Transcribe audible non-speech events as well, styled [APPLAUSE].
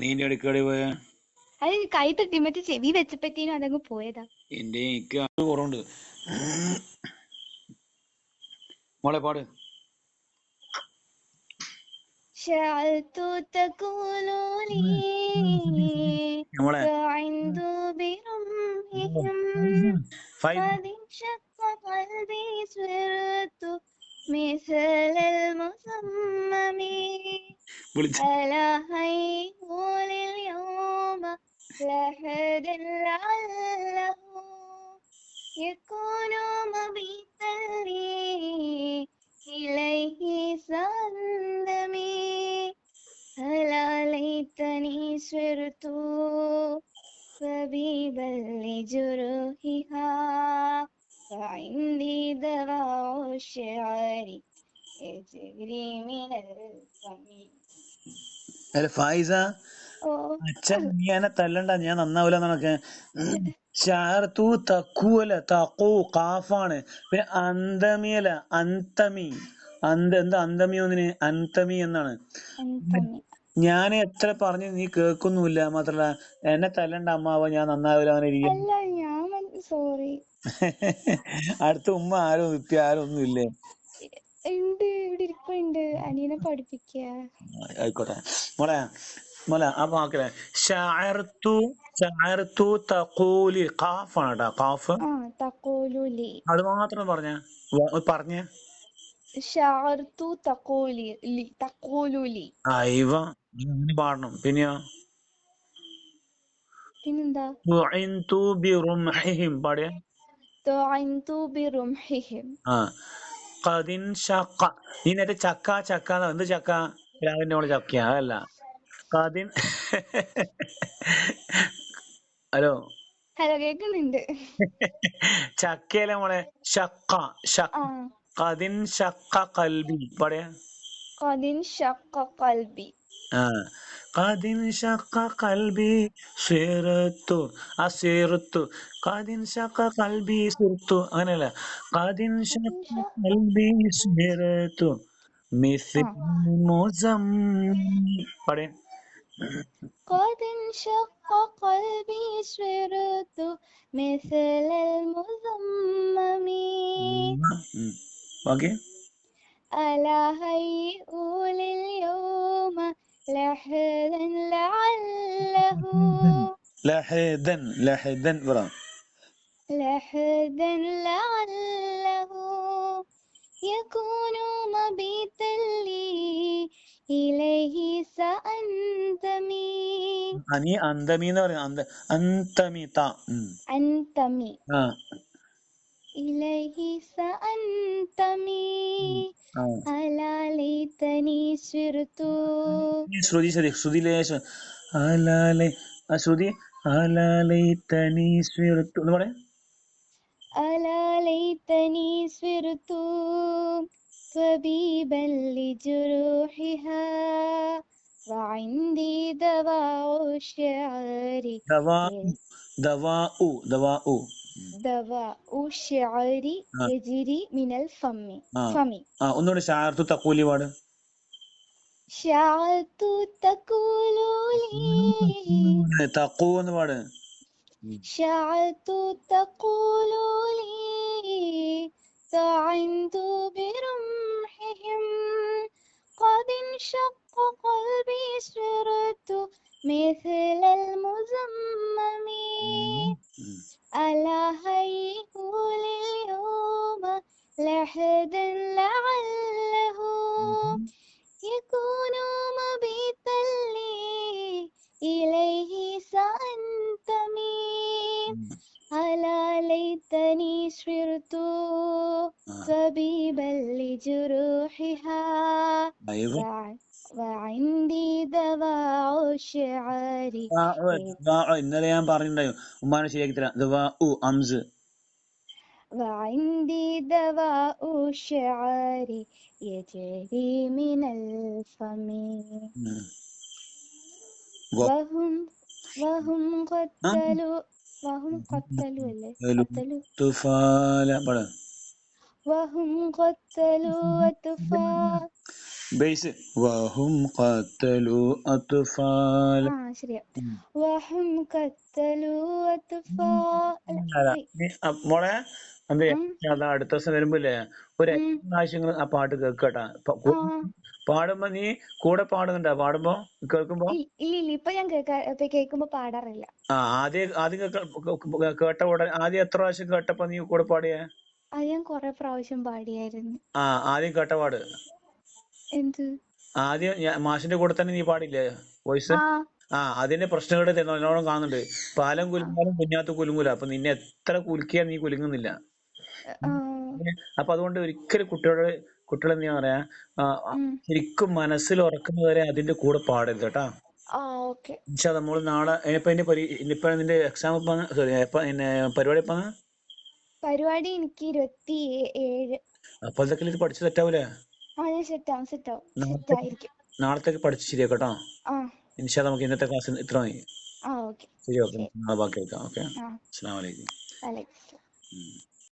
നീ എന്റെ അടുക്കളയിൽ പോയ അത് കൈ തട്ടി മറ്റേ ചെവി വെച്ചപ്പത്തേനും അതങ്ങ് പോയതാ എന്റെ എനിക്ക് അത് കുറവുണ്ട് മോളെ പാട് شعرت تقول لي മോളെ فعند برمهم ഫൈവ് قد انشق قلبي صرت مثل المصمم ألا هيئوا لليوم لحد لعله يكون مبيتا لي إليه سندمي ألا ليتني سرت فبيبا لجروحها فعندي دواء الشعر يجري من الفم അല്ല ഫായിസ ഓ അച്ഛൻ നീ എന്നെ തല്ലണ്ട ഞാൻ നന്നാവില്ല എന്നൊക്കെ ചാർത്തു തക്കുവല തക്കു കാഫാണ് പിന്നെ അന്തമിയല അന്തമി അന്ത എന്താ അന്തമി ഒന്നിന് അന്തമി എന്നാണ് അന്തമി ഞാൻ എത്ര പറഞ്ഞു നീ കേൾക്കുന്നുമില്ല മാത്രല്ല എന്നെ തല്ലണ്ട അമ്മാവ ഞാൻ നന്നാവില്ല അങ്ങനെ ഇരിക്കും അല്ല ഞാൻ സോറി [LAUGHS] അടുത്ത ഉമ്മ ആരും ഇപ്പ ആരും ഒന്നും ഇല്ലേ? ഉണ്ട് ഇവിടെ ഇരിപ്പുണ്ട്. അനിയനെ പഠിപ്പിക്കുക ആയിക്കോട്ടെ. മോളെ മോളെ അപ്പൊ ആക്കലേ ഷായർത്തു ഷായർത്തു തഖൂലി ആ തക്കോലുലി അത് മാത്രം പറഞ്ഞ. പറഞ്ഞ. ഷഅർതു തഖൂലി ലി അങ്ങനെ പാടണം. പിന്നെയോ? പിന്നെന്താ? ബി പാടിയ. തുഅൻതു ബിറുംഹിഹിം ആ. ഖദിൻ ഷഖ നീ നേരത്തെ ചക്ക ചക്ക എന്ത് ചക്ക? രാവിലെ മോളെ ചക്കയാ അതല്ല. ഖദിൻ [LAUGHS] ഹലോ. ഹലോ കേക്കുന്നുണ്ട്. ചക്കയല്ലേ മോളെ? ഷക്ക ഖദിൻ ഷക്ക കൽബി. പറയാ. ഖദിൻ ഷക്ക ഖൽബി ആ ഖദിൻ ഷക്ക കൽബി സിറത്തു ആ സിറത്തു ഖദിൻ ഷക്ക കൽബി സിറത്തു അങ്ങനെയല്ല ഖദിൻ ഷക്ക കൽബി സിറത്തു മിസ്ൽ മുസമ്മി പാടിയ قد انشق قلبي صرت مثل المزمم ഓക്കെ ألا هيئوا لليوم لحدا لعله ലഹദൻ ലഹദൻ പറ ലഹദൻ ലഅല്ലഹു യകൂനു മബീതൻ ലീ ഇലൈഹി സഅന്തമി അനി അന്തമി എന്ന് പറയുന്നത് അന്തമി ത അന്തമി ആ إليه سأنتمي ആ ألا ليتني سرت ഈ ശ്രുതി ശ്രുതി ശ്രുതി ലേശം അലാലൈ ആ ശ്രുതി അലാലൈ തനി സ്വിർത്തു എന്ന് പറയാം ألا ليتني سرت طبيبا لجروحها وعندي دواء الشعر ദവാ ദവാ ഉ ദവാ ഉ دواء الشعر آه. يجري من الفم آه. فم ആ ഒന്നുകൂടെ ഷാർത്തു തക്കൂലി പാട് شعرت تقول لي തക്കൂ എന്ന് പാട് شعرت تقول لي طعنت برمحهم قد انشق قلبي صرت مثل يكون مبيتا لي إليه سأنتمي ألا ليتني صرت طبيبا لجروحها അയ്യോ. وع- وعندي دواء الشعر ആ, ഓ, ദവാ ഉ. ഇന്നലെ ഞാൻ പറഞ്ഞിട്ടുണ്ടായോ ഉമ്മാനെ ശരിയാക്കി തരാം ദവാ ഉ അംസ് وعندي دواء شعاري يجري من الفم. وهم وهم قتلوا وهم آه؟ قتلوا قتلوا وهم قتلوا أطفال بيس. وهم قتلوا أطفال وهم قتلوا أطفال لا لا അതാ. അതാ അടുത്ത ദിവസം വരുമ്പോ ഇല്ലേ ഒരു പ്രാവശ്യം ആ പാട്ട് കേക്കട്ടാ ആ. പാടുമ്പോ നീ കൂടെ പാടുന്നുണ്ടാ? പാടുമ്പോ കേൾക്കുമ്പോ? ഇപ്പൊ ഞാൻ കേൾക്കുമ്പോ പാടാറില്ല. ആ ആദ്യം ആദ്യം കേട്ട ഉടനെ ആദ്യം എത്ര പ്രാവശ്യം കേട്ടപ്പോ നീ കൂടെ പാടിയേ? അത് ഞാൻ കൊറേ പ്രാവശ്യം പാടിയായിരുന്നു. ആ ആദ്യം കേട്ട പാട്. എന്ത്? ആദ്യം ഞാൻ മാഷിന്റെ കൂടെ തന്നെ നീ പാടില്ലേ? വോയിസ്? ആ. അതിന്റെ പ്രശ്നങ്ങൾ നല്ലോണം കാണുന്നുണ്ട്. പാലം കുലുങ്ങാലും കുഞ്ഞാത്ത കുലുങ്ങൂല. അപ്പൊ നിന്നെ എത്ര കുലുക്കിയാ നീ കുലുങ്ങുന്നില്ല. അപ്പൊ അതുകൊണ്ട് ഒരിക്കലും കുട്ടികളോട് കുട്ടികൾ എന്താ പറയാ. ശരിക്കും മനസ്സിൽ ഉറക്കുന്നവരെ അതിന്റെ കൂടെ പാടരുത് കേട്ടാ. നമ്മൾ നാളെ ഇനിയിപ്പോ ഇനിയിപ്പോ നിന്റെ എക്സാം സോറി പരിപാടി ഇപ്പൊ പരിപാടി എനിക്ക് ഇരുപത്തി ഏഴ്. അപ്പൊ ഇതൊക്കെ ഇത് പഠിച്ച് സെറ്റായിരിക്കും. നാളത്തേക്ക് പഠിച്ച് ശരിയാക്കട്ടോ ഇൻഷാ നമുക്ക് ഇന്നത്തെ ക്ലാസ് ഇത്ര മതി. ശരി ഓക്കെ. നാളെ ബാക്കി വെക്കാം. ഓക്കെ. അസ്സലാമലൈക്കും